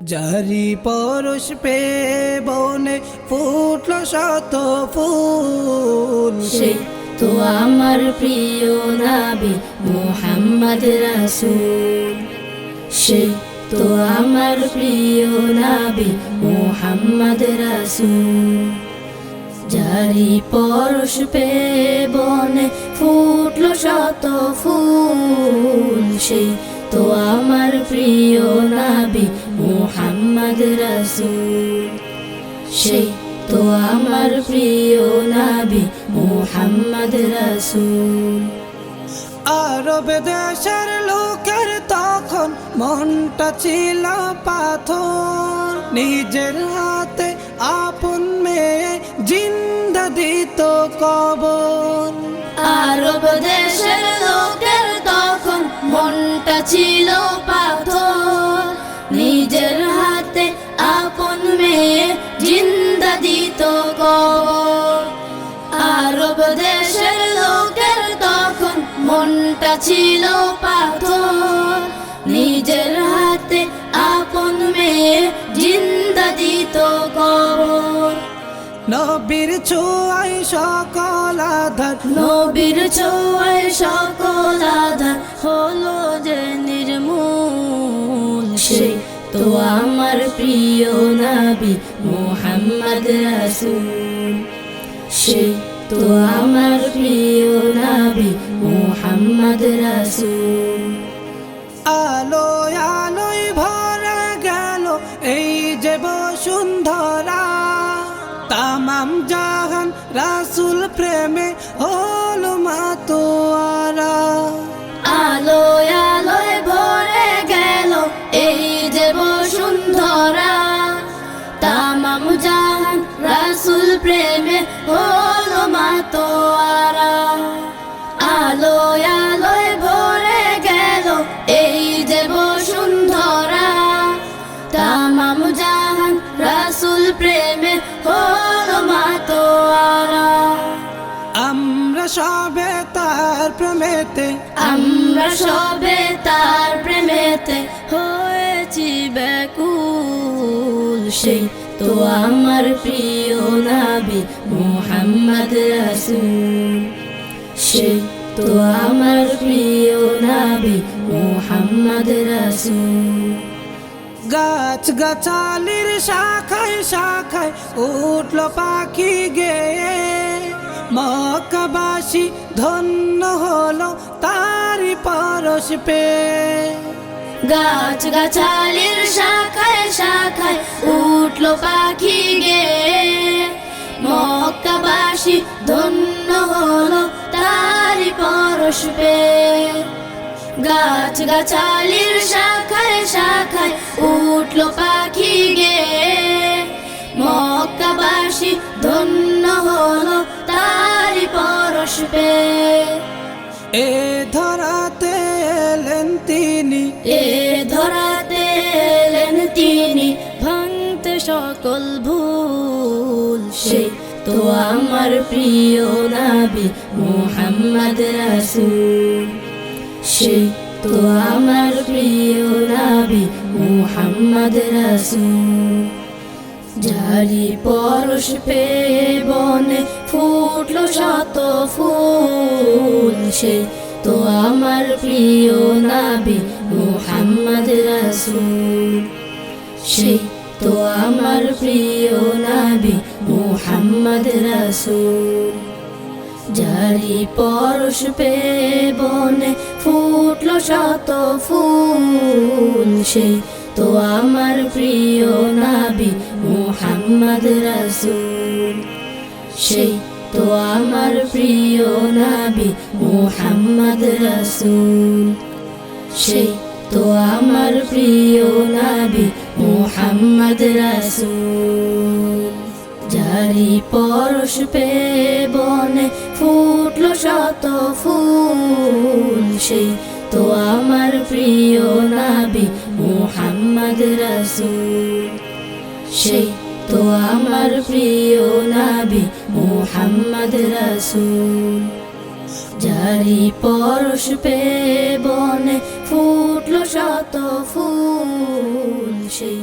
জারি পরশ পে বনে ফুটল শত ফুল। তো আমার প্রিয় নাবি মোহাম্মদ রাসূল। সেই তো আমার প্রিয় নাবি মোহাম্মদ রাসূল। জারি পরশ পে বনে ফুটল শত ফুল। সেই তো আমার প্রিয় নাবি মোহাম্মদ রাসূল সেই তো আমার প্রিয় নাবি মোহাম্মদ রাসূল। আরব দেশের লোকের তখন মনটা ছিল পাথর। নিজের হাতে আপন মেয়ে জিন্দা দিত কবর। আরব দেশের লোকের তখন মনটা ছিল পাথর। আরব দেশের লোকের তখন মনটা ছিল পাথর। নিজের হাতে আপন মেয়ে জিন্দা দিত কবর। নবীর ছোঁয়াই সকল আধার। নবীর ছোঁয়ায় সকল আধার হলো যে নির্মূল। সেই তো আমার প্রিয় নাবি মোহাম্মদ রাসূল। সেই তো আমার প্রিয় নাবি মোহাম্মদ রাসূল। আলোয় আলোয় ভরা গেল এই যে বসুন্ধরা। তামাম জাহান রাসুল প্রেমে হল মাতোয়ারা। আলোয় আলোয় ভরে গেল এই যে বসুন্ধরা। তামাম জাহান রাসুল প্রেমে হলো মাতোয়ারা আলোয় আলোয় ভরে গেল এই যে বসুন্ধরা। তামাম জাহান রাসুল প্রেমে হলো মাতোয়ারা। আমরা সবে তার প্রেমেতে আমরা সবে তার প্রেমেতে হয়েছি ব্যাকুল সেই তো আমার প্রিয় নাবি মোহাম্মদ রাসূল। সেই তো আমার প্রিয় নাবি মোহাম্মদ রাসূল। গাছ গাছালির শাখায় শাখায় উঠল পাখি গে। মক্কাবাসী ধন্য হলো তারি পরশ পে। গাছ গাছালির শাখায় মক্কাবাসী ধন্য হলো তারি পরশ পে। গাছ গাছালির শাখায় শাখায় উঠল পাখি গে। মক্কাবাসী ধন্য হলো তারি পরশ পে। এ ধরাতে এলেন তিনি। এ ধরাতে এলেন তিনি। ভাঙতে সকল ভুল সে তো আমার প্রিয় নাবি মোহাম্মদ রাসূল। সে তো আমার প্রিয় নাবি মোহাম্মদ রাসূল। জারি পরশ পে বনে ফুটলো শত ফুল সে তো আমার প্রিয় নাবি মোহাম্মদ রাসূল। সে তো আমার প্রিয় নাবি মোহাম্মদ রাসূল জারি পরশ পে বনে ফুটলো শত ফুল, সে তো আমার প্রিয় নাবি মোহাম্মদ রাসূল সেই তো আমার প্রিয় নাবি মোহাম্মদ রাসূল সেই তো আমার প্রিয় নাবি মোহাম্মদ রাসূল। জারি পরশ পে বনে ফুটলো শত ফুল। সেই তো আমার প্রিয় নাবি মোহাম্মদ রাসূল। সেই তো আমার প্রিয় নাবি মোহাম্মদ রাসূল। জারি পরশ পে বনে ফুটলো শত ফুল। সেই